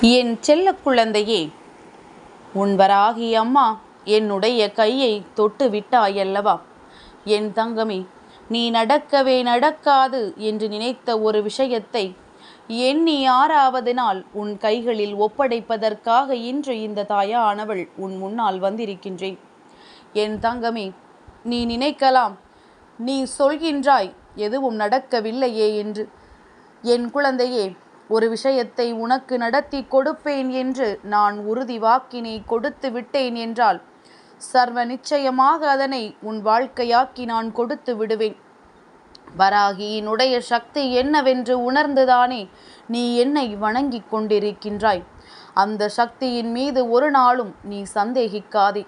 என் செல்ல குழந்தையே உன்வராகி அம்மா என்னுடைய கையை தொட்டு விட்டாயல்லவா? என் தங்கமே நீ நடக்கவே நடக்காது என்று நினைத்த ஒரு விஷயத்தை எண்ணி ஆறாவது நாள் உன் கைகளில் ஒப்படைப்பதற்காக இன்று இந்த தாயானவள் உன் முன்னால் வந்திருக்கின்றேன். என் தங்கமே நீ நினைக்கலாம் நீ சொல்கின்றாய் எதுவும் நடக்கவில்லையே என்று. என் குழந்தையே ஒரு விஷயத்தை உனக்கு நடத்தி கொடுப்பேன் என்று நான் உறுதி வாக்கினை கொடுத்து விட்டேன் என்றால் சர்வ நிச்சயமாக அதனை உன் வாழ்க்கையாக்கி நான் கொடுத்து விடுவேன். வராகியினுடைய சக்தி என்னவென்று உணர்ந்துதானே நீ என்னை வணங்கிக் கொண்டிருக்கின்றாய். அந்த சக்தியின் மீது ஒரு நாளும் நீ சந்தேகிக்காதே.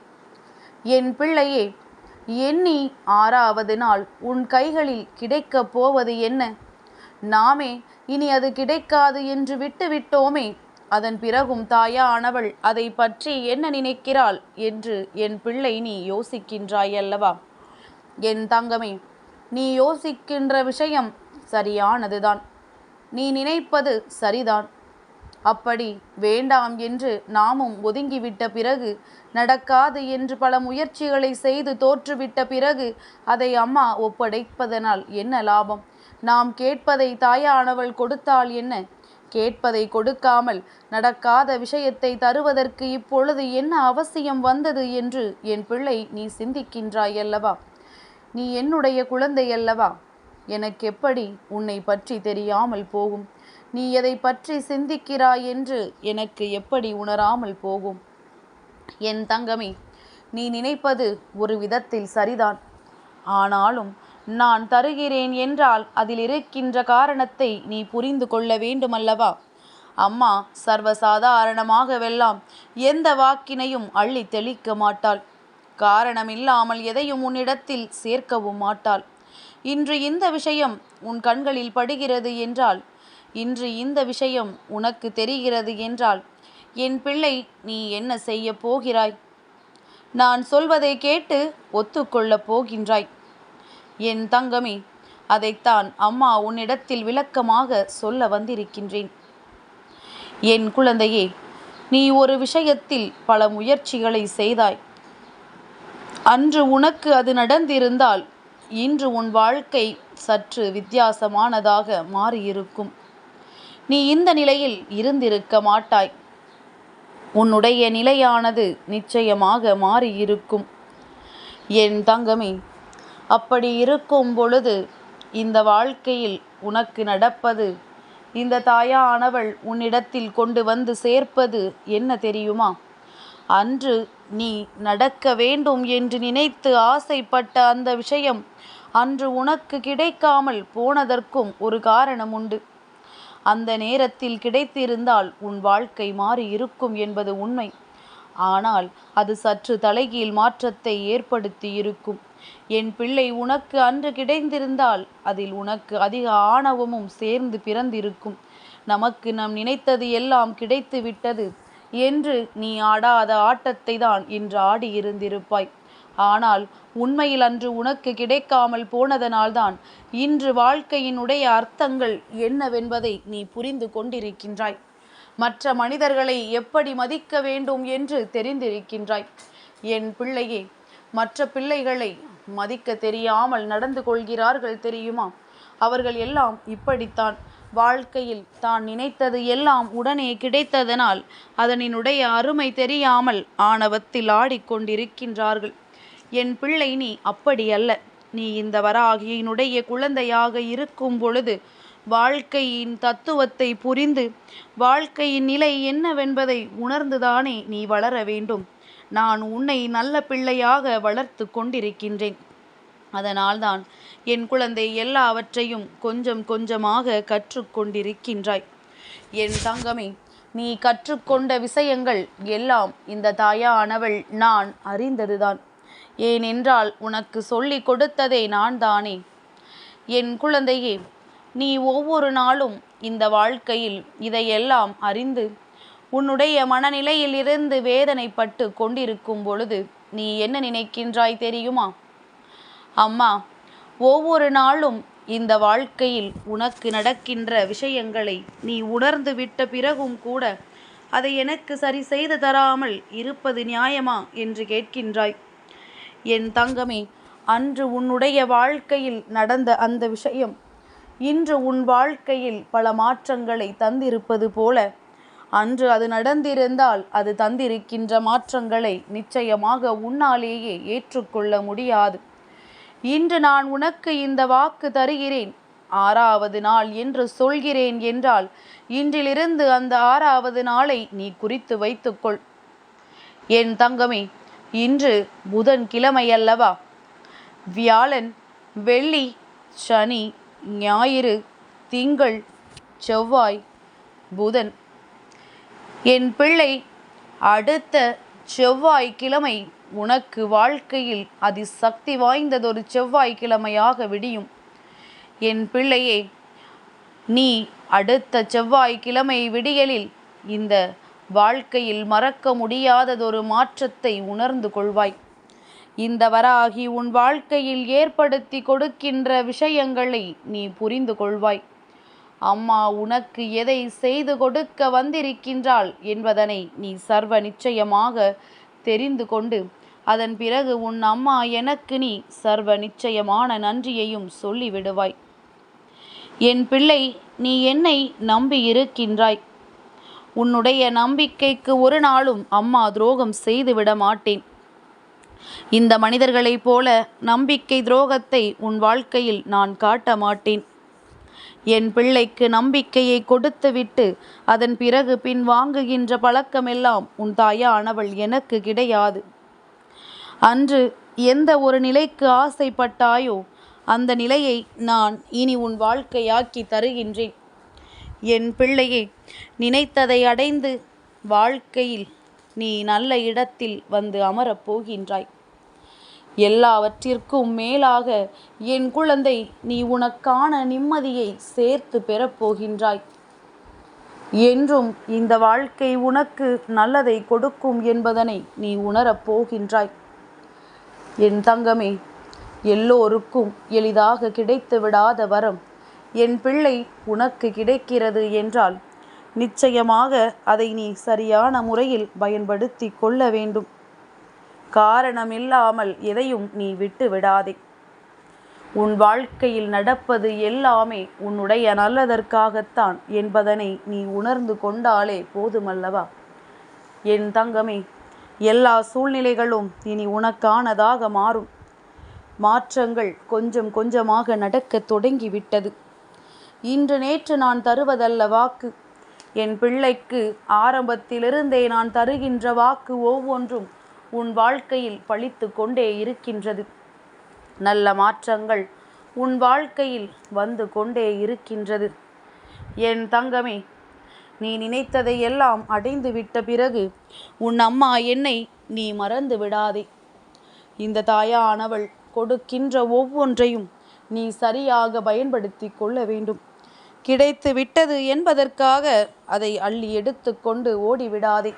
என் பிள்ளையே எண்ணி ஆறாவது நாள் உன் கைகளில் கிடைக்கப் போவது என்ன? நாமே இனி அது கிடைக்காது என்று விட்டுவிட்டோமே அதன் பிறகும் தாயானவள் அதை பற்றி என்ன நினைக்கிறாள் என்று என் பிள்ளை நீ யோசிக்கின்றாய் அல்லவா? என் தங்கமே நீ யோசிக்கின்ற விஷயம் சரியானதுதான். நீ நினைப்பது சரிதான். அப்படி வேண்டாம் என்று நாமும் ஒதுங்கிவிட்ட பிறகு நடக்காது என்று பல முயற்சிகளை செய்து தோற்றுவிட்ட பிறகு அதை அம்மா ஒப்படைப்பதனால் என்ன லாபம்? நாம் கேட்பதை தாயானவள் கொடுத்தால் என்ன? கேட்பதை கொடுக்காமல் நடக்காத விஷயத்தை தருவதற்கு இப்பொழுது என்ன அவசியம் வந்தது என்று என் பிள்ளை நீ சிந்திக்கின்றாய் அல்லவா? நீ என்னுடைய குழந்தை அல்லவா? எனக்கு எப்படி உன்னை பற்றி தெரியாமல் போகும்? நீ எதை பற்றி சிந்திக்கிறாய் என்று எனக்கு எப்படி உணராமல் போகும்? என் தங்கமே நீ நினைப்பது ஒரு விதத்தில் சரிதான். ஆனாலும் நான் தருகிறேன் என்றால் அதில் இருக்கின்ற காரணத்தை நீ புரிந்து கொள்ள வேண்டுமல்லவா? அம்மா சர்வசாதாரணமாகவெல்லாம் எந்த வாக்கினையும் அள்ளி தெளிக்க மாட்டாள். காரணமில்லாமல் எதையும் உன்னிடத்தில் சேர்க்கவும் மாட்டாள். இன்று இந்த விஷயம் உன் கண்களில் படுகிறது என்றால் இன்று இந்த விஷயம் உனக்கு தெரிகிறது என்றால் என் பிள்ளை நீ என்ன செய்ய போகிறாய்? நான் சொல்வதை கேட்டு ஒத்துக்கொள்ளப் போகின்றாய். என் தங்கமே அதைத்தான் அம்மா உன்னிடத்தில் விளக்கமாக சொல்ல வந்திருக்கின்றேன். என் குழந்தையே நீ ஒரு விஷயத்தில் பல முயற்சிகளை செய்தாய். அன்று உனக்கு அது நடந்திருந்தால் இன்று உன் வாழ்க்கை சற்று வித்தியாசமானதாக மாறியிருக்கும். நீ இந்த நிலையில் இருந்திருக்க மாட்டாய். உன்னுடைய நிலையானது நிச்சயமாக மாறியிருக்கும். என் தங்கமே அப்படி இருக்கும் பொழுது இந்த வாழ்க்கையில் உனக்கு நடப்பது இந்த தாயானவள் உன்னிடத்தில் கொண்டு வந்து சேர்ப்பது என்ன தெரியுமா? அன்று நீ நடக்க வேண்டும் என்று நினைத்து ஆசைப்பட்ட அந்த விஷயம் அன்று உனக்கு கிடைக்காமல் போனதற்கும் ஒரு காரணம் உண்டு. அந்த நேரத்தில் கிடைத்திருந்தால் உன் வாழ்க்கை மாறி இருக்கும் என்பது உண்மை. ஆனால் அது சற்று தலைகீழ் மாற்றத்தை ஏற்படுத்தி இருக்கும் என் பிள்ளை உனக்கு அன்று கிடைந்திருந்தால் அதில் உனக்கு அதிக ஆணவமும் சேர்ந்து பிறந்திருக்கும். நமக்கு நம் நினைத்தது எல்லாம் கிடைத்து விட்டது என்று நீ ஆடாத ஆட்டத்தை தான் இன்று ஆடியிருந்திருப்பாய் ஆனால் உண்மையில் அன்று உனக்கு கிடைக்காமல் போனதனால்தான் இன்று வாழ்க்கையினுடைய அர்த்தங்கள் என்னவென்பதை நீ புரிந்து கொண்டிருக்கின்றாய். மற்ற மனிதர்களை எப்படி மதிக்க வேண்டும் என்று தெரிந்திருக்கின்றாய்? என் பிள்ளையே மற்ற பிள்ளைகளை மதிக்க தெரியாமல் நடந்து கொள்கிறார்கள் தெரியுமா? அவர்கள் எல்லாம் இப்படித்தான். வாழ்க்கையில் தான் நினைத்தது எல்லாம் உடனே கிடைத்ததனால் அதனினுடைய அருமை தெரியாமல் ஆணவத்தில் ஆடிக்கொண்டிருக்கின்றார்கள். என் பிள்ளை நீ அப்படி அல்ல. நீ இந்த வராகியினுடைய குழந்தையாக இருக்கும் பொழுது வாழ்க்கையின் தத்துவத்தை புரிந்து வாழ்க்கையின் நிலை என்னவென்பதை உணர்ந்துதானே நீ வளர வேண்டும். நான் உன்னை நல்ல பிள்ளையாக வளர்த்து கொண்டிருக்கின்றேன். அதனால்தான் என் குழந்தை எல்லாவற்றையும் கொஞ்சம் கொஞ்சமாக கற்றுக்கொண்டிருக்கின்றாய் என் தங்கமே நீ கற்றுக்கொண்ட விஷயங்கள் எல்லாம் இந்த தாயானவள் நான் அறிந்ததுதான். ஏனென்றால் உனக்கு சொல்லிக் கொடுத்ததே நான் தானே என் குழந்தையே நீ ஒவ்வொரு நாளும் இந்த வாழ்க்கையில் இதையெல்லாம் அறிந்து உன்னுடைய மனநிலையில் இருந்து வேதனைப்பட்டு கொண்டிருக்கும் பொழுது நீ என்ன நினைக்கின்றாய் தெரியுமா? அம்மா ஒவ்வொரு நாளும் இந்த வாழ்க்கையில் உனக்கு நடக்கின்ற விஷயங்களை நீ உணர்ந்து விட்ட பிறகும் கூட அதை எனக்கு சரி செய்து தராமல் இருப்பது நியாயமா என்று கேட்கின்றாய். என் தங்கமே அன்று உன்னுடைய வாழ்க்கையில் நடந்த அந்த விஷயம் இன்று உன் வாழ்க்கையில் பல மாற்றங்களை தந்திருப்பது போல அன்று அது நடந்திருந்தால் அது தந்திருக்கின்ற மாற்றங்களை நிச்சயமாக உன்னாலேயே ஏற்றுக்கொள்ள முடியாது. இன்று நான் உனக்கு இந்த வாக்கு தருகிறேன். ஆறாவது நாள் என்று சொல்கிறேன் என்றால் இன்றிலிருந்து அந்த ஆறாவது நாளை நீ குறித்து வைத்துக்கொள். என் தங்கமே இன்று புதன் கிழமை அல்லவா வியாழன் வெள்ளி சனி ஞாயிறு திங்கள் செவ்வாய் புதன். என் பிள்ளை அடுத்த செவ்வாய்க்கிழமை உனக்கு வாழ்க்கையில் அதிசக்தி வாய்ந்ததொரு செவ்வாய்க்கிழமையாக விடியும். என் பிள்ளையே நீ அடுத்த செவ்வாய்க்கிழமை விடியலில் இந்த வாழ்க்கையில் மறக்க முடியாததொரு மாற்றத்தை உணர்ந்து கொள்வாய். இந்த வராகி உன் வாழ்க்கையில் ஏற்படுத்தி கொடுக்கின்ற விஷயங்களை நீ புரிந்து கொள்வாய். அம்மா உனக்கு எதை செய்து கொடுக்க வந்திருக்கின்றாள் என்பதனை நீ சர்வ நிச்சயமாக தெரிந்து கொண்டு அதன் பிறகு உன் அம்மா எனக்கு நீ சர்வ நிச்சயமான நன்றியையும் சொல்லிவிடுவாய். என் பிள்ளை நீ என்னை நம்பியிருக்கின்றாய் உன்னுடைய நம்பிக்கைக்கு ஒரு நாளும் அம்மா துரோகம் செய்துவிட மாட்டேன். இந்த மனிதர்களைப் போல நம்பிக்கை துரோகத்தை உன் வாழ்க்கையில் நான் காட்ட மாட்டேன். என் பிள்ளைக்கு நம்பிக்கையை கொடுத்துவிட்டு அதன் பிறகு பின் வாங்குகின்ற பழக்கமெல்லாம் உன் தாயானவள் எனக்கு கிடையாது. அன்று எந்த ஒரு நிலைக்கு ஆசைப்பட்டாயோ அந்த நிலையை நான் இனி உன் வாழ்க்கையாக்கி தருகின்றேன். என் பிள்ளையே நினைத்ததை அடைந்து வாழ்க்கையில் நீ நல்ல இடத்தில் வந்து அமரப் போகின்றாய். எல்லாவற்றிற்கும் மேலாக என் குழந்தை நீ உனக்கான நிம்மதியை சேர்த்து பெறப்போகின்றாய் என்றும் இந்த வாழ்க்கை உனக்கு நல்லதை கொடுக்கும் என்பதனை நீ உணரப் போகின்றாய். என் தங்கமே எல்லோருக்கும் எளிதாக கிடைத்து விடாத வரம் என் பிள்ளை உனக்கு கிடைக்கிறது என்றால் நிச்சயமாக அதை நீ சரியான முறையில் பயன்படுத்தி கொள்ள வேண்டும். காரணமில்லாமல் எதையும் நீ விட்டு விடாதே. உன் வாழ்க்கையில் நடப்பது எல்லாமே உன்னுடைய நல்லதற்காகத்தான் என்பதனை நீ உணர்ந்து கொண்டாலே போதுமல்லவா? என் தங்கமே எல்லா சூழ்நிலைகளும் இனி உனக்கானதாக மாறும். மாற்றங்கள் கொஞ்சம் கொஞ்சமாக நடக்க தொடங்கிவிட்டது. இன்று நேற்று நான் தருவதல்ல வாக்கு. என் பிள்ளைக்கு ஆரம்பத்திலிருந்தே நான் தருகின்ற வாக்கு ஒவ்வொன்றும் உன் வாழ்க்கையில் பழித்து கொண்டே இருக்கின்றது. நல்ல மாற்றங்கள் உன் வாழ்க்கையில் வந்து கொண்டே இருக்கின்றது. என் தங்கமே நீ நினைத்ததை எல்லாம் அடைந்து விட்ட பிறகு உன் அம்மா என்னை நீ மறந்து விடாதே. இந்த தாயானவள் கொடுக்கின்ற ஒவ்வொன்றையும் நீ சரியாக பயன்படுத்தி கொள்ள வேண்டும். கிடைத்து விட்டது என்பதற்காக அதை அள்ளி எடுத்து கொண்டு ஓடிவிடாதே.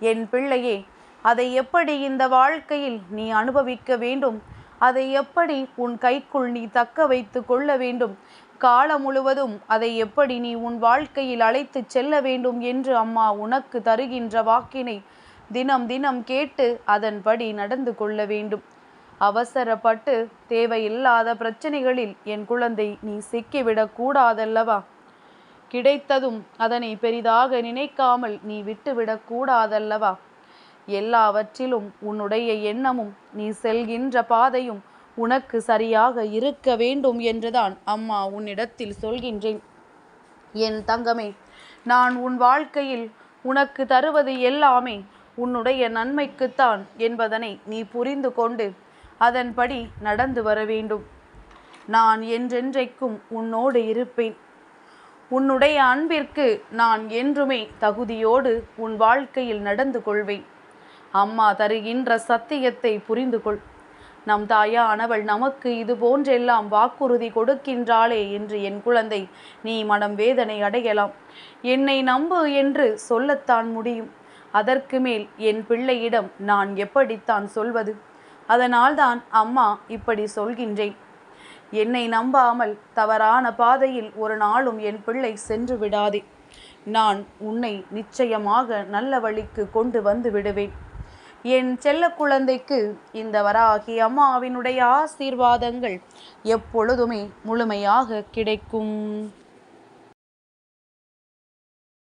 என் பிள்ளையே அதை எப்படி இந்த வாழ்க்கையில் நீ அனுபவிக்க வேண்டும்? அதை எப்படி உன் கைக்குள் நீ தக்க வைத்து கொள்ள வேண்டும்? காலம் முழுவதும் அதை எப்படி நீ உன் வாழ்க்கையில் அழைத்து செல்ல வேண்டும் என்று அம்மா உனக்கு தருகின்ற வாக்கினை தினம் தினம் கேட்டு அதன்படி நடந்து கொள்ள வேண்டும். அவசரப்பட்டு தேவையில்லாத பிரச்சனைகளில் என் குழந்தை நீ சிக்கிவிடக் கூடாதல்லவா? கிடைத்ததும் அதனை பெரிதாக நினைக்காமல் நீ விட்டுவிடக் கூடாதல்லவா? எல்லாவற்றிலும் உன்னுடைய எண்ணமும் நீ செல்கின்ற பாதையும் உனக்கு சரியாக இருக்க வேண்டும் என்றுதான் அம்மா உன்னிடத்தில் சொல்கின்றேன். என் தங்கமே நான் உன் வாழ்க்கையில் உனக்கு தருவது எல்லாமே உன்னுடைய நன்மைக்குத்தான் என்பதனை நீ புரிந்து கொண்டு அதன்படி நடந்து வர வேண்டும். நான் என்றென்றைக்கும் உன்னோடு இருப்பேன். உன்னுடைய அன்பிற்கு நான் என்றுமே தகுதியோடு உன் வாழ்க்கையில் நடந்து கொள்வேன். அம்மா தருகின்ற சத்தியத்தை புரிந்து கொள். நம் தாயானவள் நமக்கு இது போன்றெல்லாம் வாக்குறுதி கொடுக்கின்றாளே என்று என் குழந்தை நீ மனம் வேதனை அடையலாம். என்னை நம்பு என்று சொல்லத்தான் முடியும். அதற்கு மேல் என் பிள்ளையிடம் நான் எப்படித்தான் சொல்வது? அதனால்தான் அம்மா இப்படி சொல்கின்றேன். என்னை நம்பாமல் தவறான பாதையில் ஒரு நாளும் என் பிள்ளை சென்று விடாதே. நான் உன்னை நிச்சயமாக நல்ல வழிக்கு கொண்டு வந்து விடுவேன். என் செல்ல குழந்தைக்கு இந்த வராகி அம்மாவினுடைய ஆசீர்வாதங்கள் எப்பொழுதுமே முழுமையாக கிடைக்கும்.